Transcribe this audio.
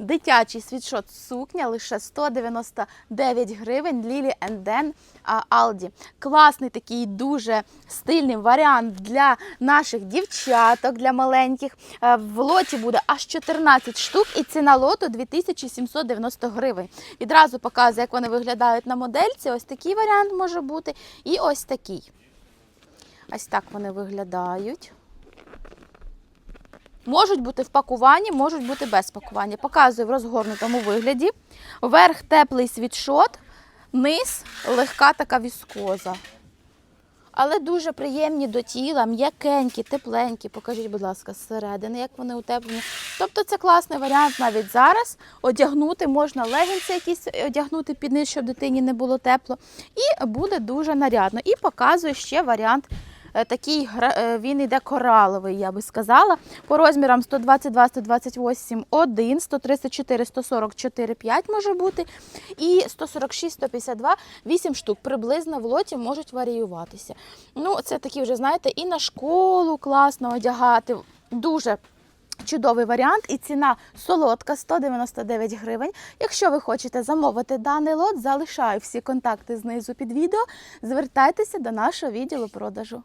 дитячий світшот сукня лише 199 гривень Лілі Енден Алді. Класний такий дуже стильний варіант для наших дівчаток, для маленьких. Е, В лоті буде аж 14 штук, і ціна лоту 2790 гривень. Відразу показую, як вони виглядають на модельці. Ось такий варіант може бути, і ось такий. Ось так вони виглядають. Можуть бути в пакуванні, можуть бути без пакування. Показую в розгорнутому вигляді. Верх теплий світшот, низ легка така віскоза. Але дуже приємні до тіла, м'якенькі, тепленькі. Покажіть, будь ласка, зсередини, як вони утеплені. Тобто це класний варіант навіть зараз. Одягнути можна легінці якісь одягнути під низ, щоб дитині не було тепло. І буде дуже нарядно. І показую ще варіант. Е, Такий е, він іде кораловий, я би сказала. По розмірам 122, 128, 1, 134, 144, 5 може бути. І 146, 152, 8 штук. Приблизно в лоті можуть варіюватися. Ну, це такі вже, знаєте, і на школу класно одягати. Дуже Чудовий варіант і ціна солодка 199 гривень. Якщо ви хочете замовити даний лот, залишаю всі контакти знизу під відео. Звертайтеся до нашого відділу продажу.